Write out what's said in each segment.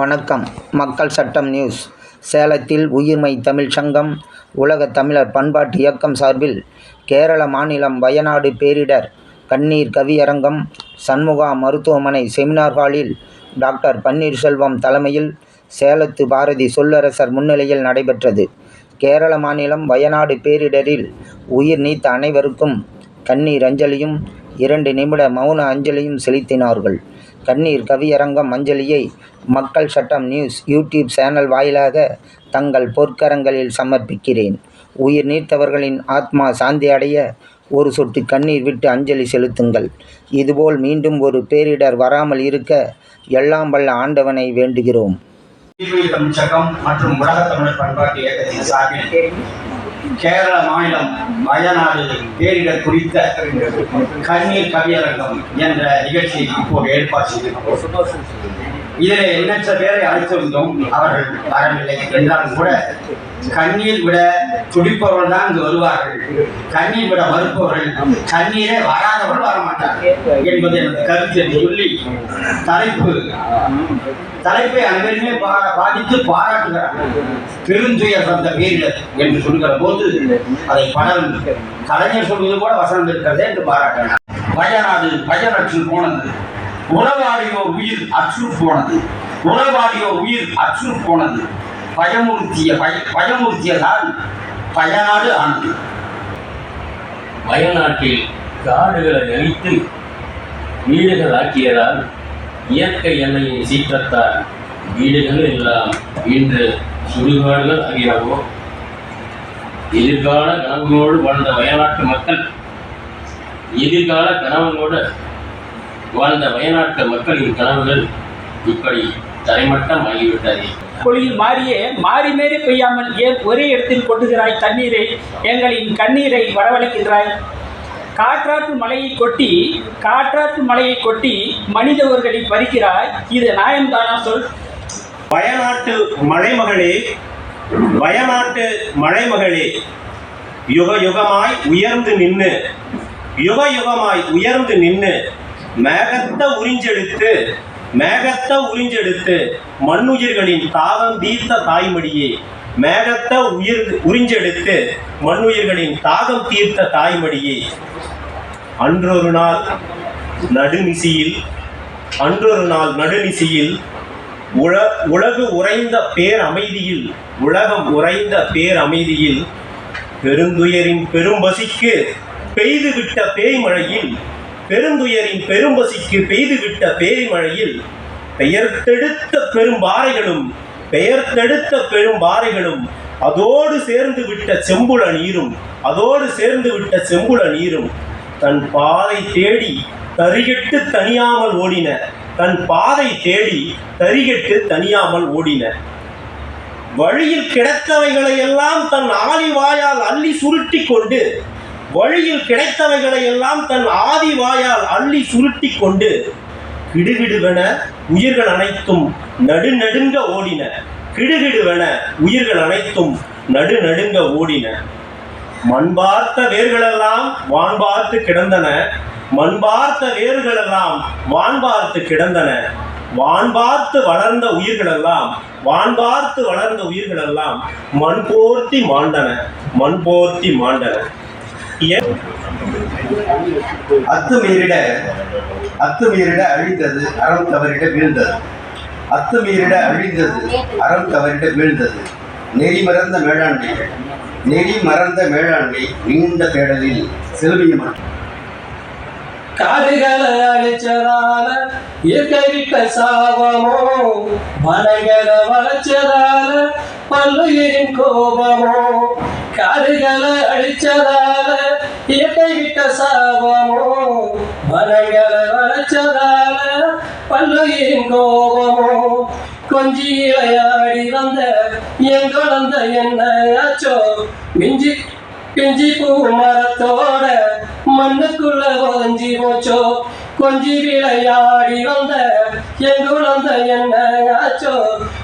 வணக்கம். மக்கள் சட்டம் நியூஸ். சேலத்தில் உயிர்மை தமிழ் சங்கம் உலக தமிழர் பண்பாட்டு இயக்கம் சார்பில் கேரள மாநிலம் வயநாடு பேரிடர் கண்ணீர் கவியரங்கம் சண்முகா மருத்துவமனை செமினார் ஹாலில் டாக்டர் பன்னீர்செல்வம் தலைமையில் சேலத்து பாரதி சொல்லரசர் முன்னிலையில் நடைபெற்றது. கேரள மாநிலம் வயநாடு பேரிடரில் உயிர் நீத்த அனைவருக்கும் கண்ணீர் அஞ்சலியும் இரண்டு நிமிட மௌன அஞ்சலியும் செலுத்தினார்கள். கண்ணீர் கவியரங்கம் அஞ்சலியை மக்கள் சட்டம் நியூஸ் யூடியூப் சேனல் வாயிலாக தங்கள் பொற்கரங்களில் சமர்ப்பிக்கிறேன். உயிர் நீத்தவர்களின் ஆத்மா சாந்தி அடைய ஒரு சொட்டு கண்ணீர் விட்டு அஞ்சலி செலுத்துங்கள். இதுபோல் மீண்டும் ஒரு பேரிடர் வராமல் இருக்க எல்லாம் வல்ல ஆண்டவனை வேண்டுகிறோம். மற்றும் உலக தமிழர் பண்பாட்டு இயக்கத்தின் சார்பில் கேரள மாநிலம் வயநாடு பேரிடர் குறித்த கண்ணீர் கவியரங்கம் என்ற நிகழ்ச்சியை இப்போது ஏற்பாடு செய்திருக்கிறோம். இதில் எண்ணற்ற பேரை அழைத்திருந்தோம் அவர்கள் வரவில்லை. என்றாலும் கூட கண்ணீர் விட துடிப்பவர்கள் தான் இங்கு வருவார்கள். கண்ணீர் விட மறுப்பவர்கள் கண்ணீரே வராதவர்கள் வரமாட்டார்கள் என்பது எனது கருத்து என்று சொல்லி தலைப்பு தலைப்பை அனைவருமே பா- பாதித்து பாராட்டுகிறார்கள் பெருந்துயர் வந்த பேரிடர் என்று சொல்கிற போது அதை பலரும் கலைஞர் சொல்வது கூட வசனம் இருக்கிறதே என்று பாராட்டினார். வயநாடு பயனற்று போனது. உறவாடியோர் உயிர் அற்று போனது. உறவாடியோர் உயிர் அற்று போனது. பயமுறுத்திய பய பயமுறுத்தியதால் பயனாடு ஆனது. வயநாட்டில் காடுகளை அழித்து வீடுகள் ஆக்கியதால் இயற்கை எண்ணெயின் சீற்றத்தால் வீடுகள் எல்லாம் இன்று சுடுகாடுகள் ஆகிறவோ? எதிர்கால கனவுகளோடு வாழ்ந்த வயநாட்டு மக்கள் எதிர்கால கனவுகளோடு வாழ்ந்த வயநாட்டு மக்களின் கனவுகள் இப்படி தரைமட்டம் ஆகிவிட்டது. பொழியில் மாறியே மாறி மாறி பெய்யாமல் ஏன் ஒரே இடத்தில் கொட்டுகிறாய் தண்ணீரை? எங்களின் கண்ணீரை வரவழைக்கின்றாய். காற்றாற்று மலையை கொட்டி காற்றாற்று மலையை கொட்டி மனித உயிர்களை பறிக்கிறாய். இது நியாயம்தானா சொல்? வயநாட்டு மலைமகளே வயநாட்டு மலைமகளே யுக யுகமாய் உயர்ந்து நின்னு யுக யுகமாய் உயர்ந்து நின்னு மேகத்தை உறிஞ்செடுத்து மேகத்தை உறிஞ்செடுத்து மண்ணுயிர்களின் தாகம் தீர்த்த தாய்மடியே. மேகத்தை உயிர் உறிஞ்செடுத்து மண்ணுயிர்களின் தாகம் தீர்த்த தாய்மடியே. அன்றொரு நாள் நடுநிசியில் அன்றொரு நாள் நடுநிசியில் உல உலகு உறைந்த பேர் அமைதியில் உலகம் உறைந்த பேர் அமைதியில் பெருந்துயரின் பெரும்பசிக்கு பெய்துவிட்ட பேய்மழையில் பெருந்துயரின் பெரும்பசிக்கு பெய்துவிட்ட பேய்மழையில் பெயர்த்தெடுத்த பெரும்பாறைகளும் பெயர்த்தெடுத்த பெரும்பாறைகளும் அதோடு சேர்ந்து விட்ட செம்புள நீரும் அதோடு சேர்ந்து விட்ட செம்புள நீரும் தன் பாதை தேடி தரிகட்டு தனியாமல் ஓடின தன் பாதை தேடி தறிகெட்டு தனியாமல் ஓடின. வழியில் கிடத்தவைகளை எல்லாம் தன் ஆலிவாயால் அள்ளி சுருட்டி கொண்டு வழியில் கிடைத்தவைகளை எல்லாம் தன் ஆதி வாயால் அள்ளி சுருட்டி கொண்டு கிடுகிடுவென உயிர்கள் அனைத்தும் நடுநடுங்க ஓடின. கிடுகிடுவென உயிர்கள் அனைத்தும் நடுநடுங்க ஓடின. மண் பார்த்த வேர்களெல்லாம் வான் பார்த்து கிடந்தன. மண் பார்த்த வேர்களெல்லாம் வான் பார்த்து கிடந்தன. வான் பார்த்து வளர்ந்த உயிர்களெல்லாம் வான் பார்த்து வளர்ந்த உயிர்களெல்லாம் மண் போர்த்தி மாண்டன. மண் போர்த்தி மாண்டன. அத்துமீறிட அத்துமீறிட அழிந்தது அறம் தவறிட வீழ்ந்தது. அத்துமீறிட அழிந்தது அறம் தவறிட வீழ்ந்தது. நெறி மறந்த மேலாண்மை நெறி மறந்த மேலாண்மை நீண்ட தேடலில் செல்வியமான காடுகளை அழிச்சதால இயற்கை சாபமோ மலைகளை வளைச்சதால பல்லுயிரின் கோபமோ காடுகளை அழிச்சதால இயற்கை விட்ட சாபமோ மலைகளை வளைச்சதால பல்லுயிரின் கோபமோ கொஞ்சி விளையாடி வந்த என் குழந்த என்ன ஆச்சோ மிஞ்சி பிஞ்சி பூ மரத்தோட மண்ணுக்குள்ள ஒதஞ்சி போச்சோ கொஞ்சி விளையாடி வந்த என் குழந்த என்ன ஆச்சோ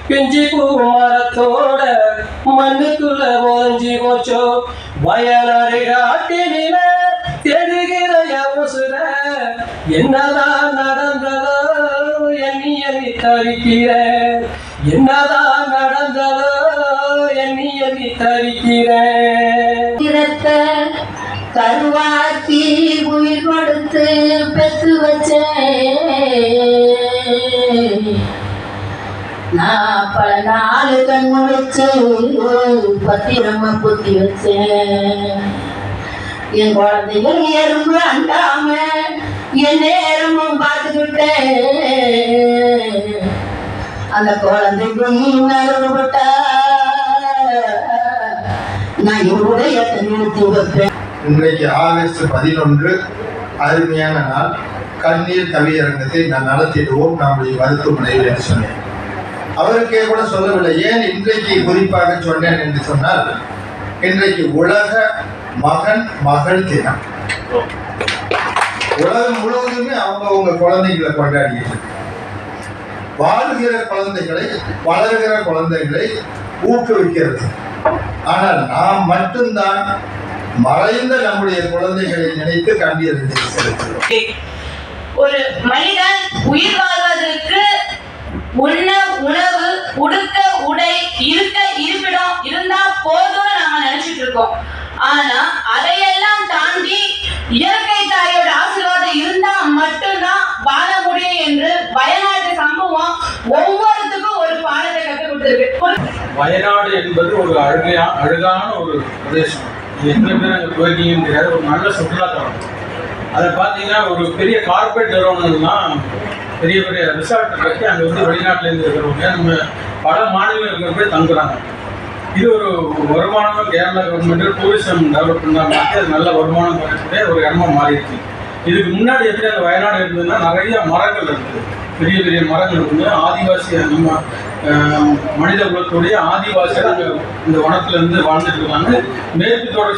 பிஞ்சி பூ மரத்தோட மண்ணுக்குள்ள ஒதஞ்சி போச்சோ வயநாடு காட்டினில தெருகிற யமுசுர என்னதான் நடந்ததோ எண்ணி எண்ணி தவிக்கிறேன். என்னதான் நடந்ததோ எண்ணி எண்ணி தரிக்கிறேன் இரத்த நான் பல நாலு கண் பத்தி பத்திரமா புத்தி வச்சேன். என் குழந்தைகள் எறும்பு அண்டாம என் நேரமும் பார்த்துக்கிட்டேன். அந்த குழந்தைக்கும் நறுபட்டா நான் இவருடைய நிறுத்தி வைப்பேன். இன்றைக்கு ஆகஸ்ட் பதினொன்று அருமையான நாள். கண்ணீர் கவியரங்கத்தை நான் நடத்திடுவோம். நம்முடைய மருத்துவமனையில் என்று சொன்னேன். அவருக்கே கூட சொல்லவில்லை. ஏன் இன்றைக்கு குறிப்பாக சொன்னேன் என்று சொன்னால் இன்றைக்கு உலக மகன் மகள் தினம். உலகம் முழுவதுமே அவங்கவுங்க குழந்தைகளை கொண்டாடி வாழ்கிற குழந்தைகளை வளர்கிற குழந்தைகளை ஊக்குவிக்கிறது. ஆனால் நாம் மட்டும்தான் மறைந்த நம்முடைய குழந்தைகளை நினைத்து கண்ணீர் ஒரு மனிதன் உயிர் இருக்கும் ஆனா அதையெல்லாம் தாண்டி இயற்கை தாயோட ஆசீர்வாதம் இருந்தா மட்டும்தான் வாழ முடியும் என்று வயநாட்டு சம்பவம் ஒவ்வொருத்துக்கும் ஒரு பாடத்தை கற்றுக் கொடுத்துருக்கு. வயநாடு என்பது ஒரு அழகையா அழகான ஒரு பிரதேசம். எத்தனை பேர் அங்கே போயிருக்கீங்கன்னு தெரியாது ஒரு நல்ல சுற்றுலாத்தலம் அதை பார்த்தீங்கன்னா ஒரு பெரிய கார்பரேட் நிறுவனங்கள்லாம் பெரிய பெரிய ரிசார்ட் கட்டி அங்கே வந்து வெளிநாட்டிலேருந்து இருக்கிறவங்க நம்ம பல மாநிலங்களுக்கு போய் தங்குறாங்க. இது ஒரு வருமானம் கேரளா கவர்மெண்ட் டூரிசம் டெவலப் பண்ணாங்க அது நல்ல வருமானம் வரக்கூடிய ஒரு இடமா மாறிடுச்சு. இதுக்கு முன்னாடி எப்படி அந்த வயநாடு இருந்ததுன்னா நிறைய மரங்கள் இருக்குது. பெரிய பெரிய மரங்கள் இருந்து ஆதிவாசி நம்ம மனித குலத்துடைய ஆதிவாசிகள் அங்கே இந்த வனத்துல இருந்து வாழ்ந்துட்டு இருக்காங்க. மேற்கு தொடர்ச்சி